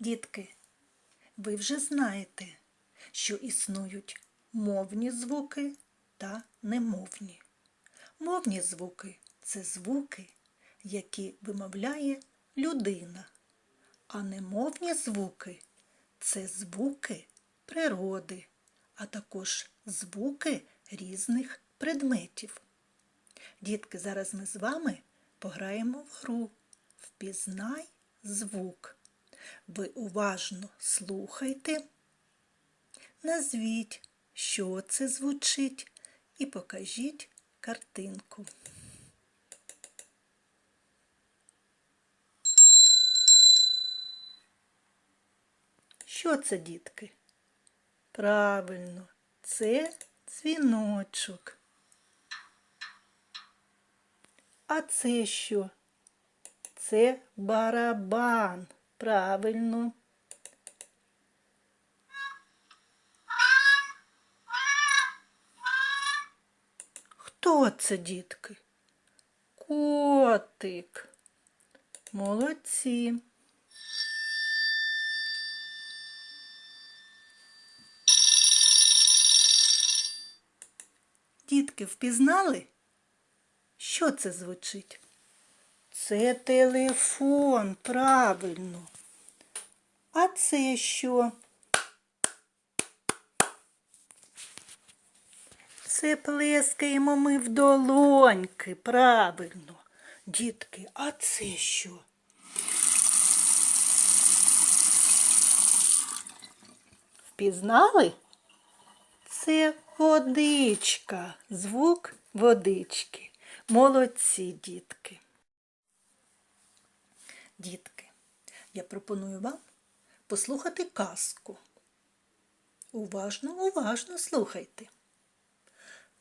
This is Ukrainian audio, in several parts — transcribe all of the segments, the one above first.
Дітки, ви вже знаєте, що існують мовні звуки та немовні. Мовні звуки це звуки, які вимовляє людина, а немовні звуки це звуки природи, а також звуки різних предметів. Дітки, зараз ми з вами пограємо в гру Впізнай звук. Ви уважно слухайте, назвіть, що це звучить, і покажіть картинку. Що це, дітки? Правильно, це дзвіночок. А це що? Це барабан. Правильно. Хто це, дітки? Котик. Молодці. Дітки впізнали? Що це звучить? Це телефон, правильно. А це що? Це плескаємо ми в долоньки, правильно. Дітки, а це що? Впізнали? Це водичка, звук водички. Молодці, дітки. Дітки, я пропоную вам послухати казку. Уважно, уважно слухайте.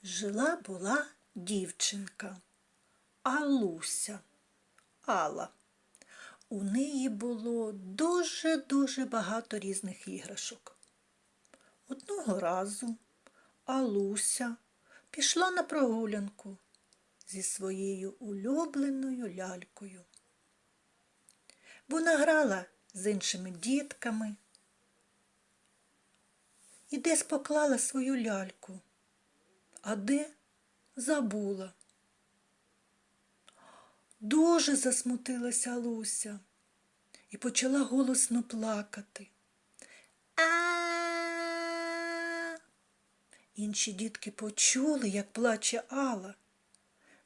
Жила була дівчинка Алуся, Алла. У неї було дуже-дуже багато різних іграшок. Одного разу Алуся пішла на прогулянку зі своєю улюбленою лялькою. Вона грала з іншими дітками і десь поклала свою ляльку, а де забула. Дуже засмутилася Луся і почала голосно плакати. А. Інші дітки почули, як плаче Алла,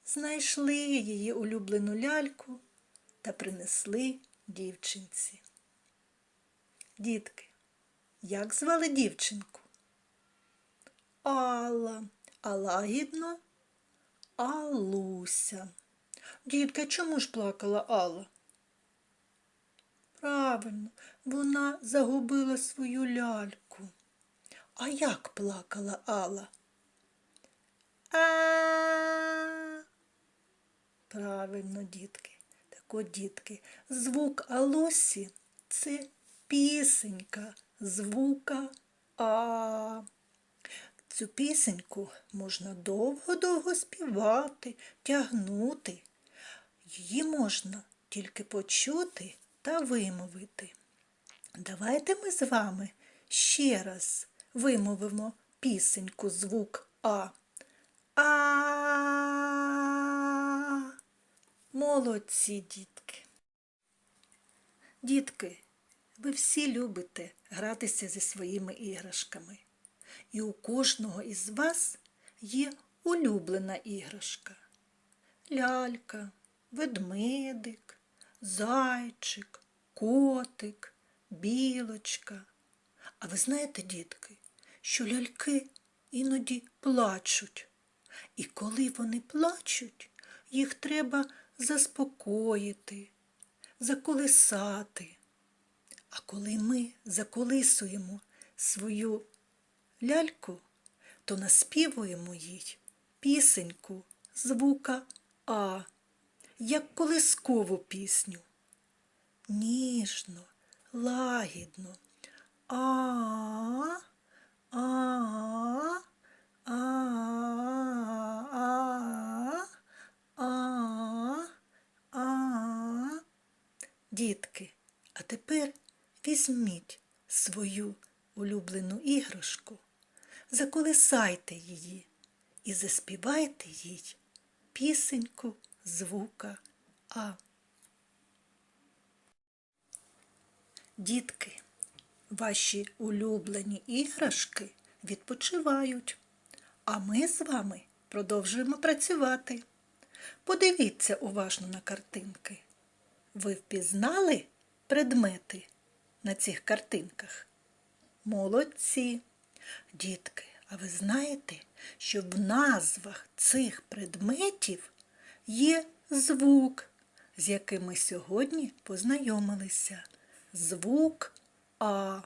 знайшли її улюблену ляльку та принесли дівчинці. Дітки, як звали дівчинку? Алла, а лагідно Алуся. Дітка, чому ж плакала Алла? Правильно, вона загубила свою ляльку. А як плакала Алла? А. Правильно, дітки. Так дітки, звук Алосі це пісенька звука А. Цю пісеньку можна довго-довго співати, тягнути. Її можна тільки почути та вимовити. Давайте ми з вами ще раз вимовимо пісеньку звук А. А. Молодці, дітки. Дітки, ви всі любите гратися зі своїми іграшками. І у кожного із вас є улюблена іграшка. Лялька, ведмедик, зайчик, котик, білочка. А ви знаєте, дітки, що ляльки іноді плачуть. І коли вони плачуть, їх треба заспокоїти, заколисати. А коли ми заколисуємо свою ляльку, то наспівуємо їй пісеньку звука А, як колискову пісню. Ніжно, лагідно. А, а, а, а, а, а. Дітки, а тепер візьміть свою улюблену іграшку, заколисайте її і заспівайте їй пісеньку звука А. Дітки, ваші улюблені іграшки відпочивають, а ми з вами продовжуємо працювати. Подивіться уважно на картинки. Ви впізнали предмети на цих картинках? Молодці! Дітки, а ви знаєте, що в назвах цих предметів є звук, з яким ми сьогодні познайомилися. Звук А.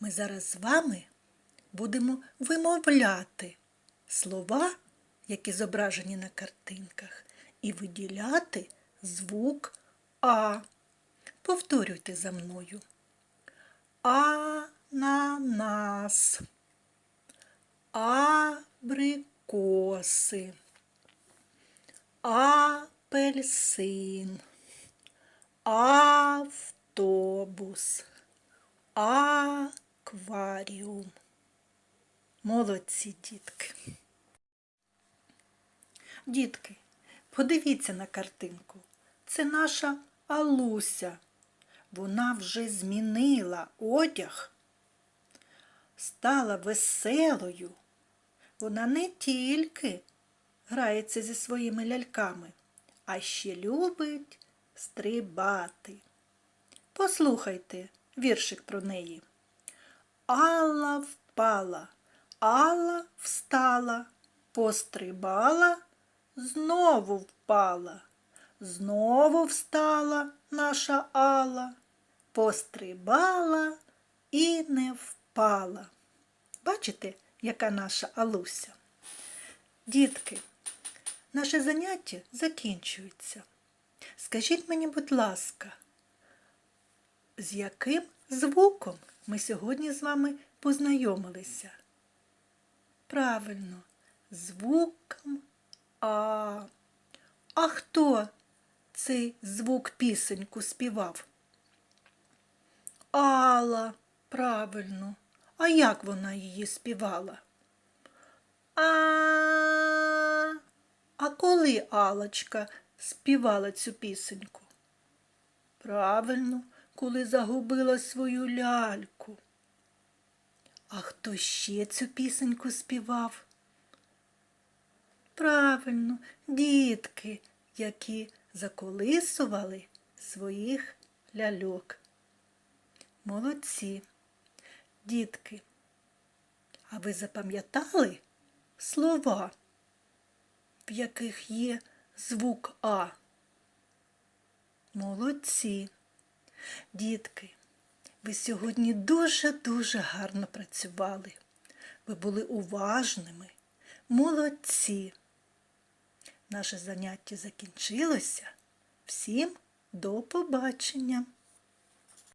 Ми зараз з вами будемо вимовляти слова, які зображені на картинках, і виділяти звук А. Повторюйте за мною. Ананас. Абрикоси. Апельсин. Автобус. Акваріум. Молодці, дітки. Дітки, подивіться на картинку. Це наша Алуся. Вона вже змінила одяг, стала веселою. Вона не тільки грається зі своїми ляльками, а ще любить стрибати. Послухайте віршик про неї. Алла впала, Алла встала, пострибала, знову впала, знову встала наша Алла, пострибала і не впала. Бачите, яка наша Алуся? Дітки, наше заняття закінчується. Скажіть мені, будь ласка, з яким звуком ми сьогодні з вами познайомилися? Правильно, звуком А. А хто цей звук пісеньку співав? Алла, правильно. А як вона її співала? А. А коли Алочка співала цю пісеньку? Правильно, коли загубила свою ляльку. А хто ще цю пісеньку співав? Правильно, дітки, які заколисували своїх ляльок. Молодці. Дітки, а ви запам'ятали слова, в яких є звук А? Молодці. Дітки, ви сьогодні дуже-дуже гарно працювали. Ви були уважними, молодці. Наше заняття закінчилося. Всім до побачення!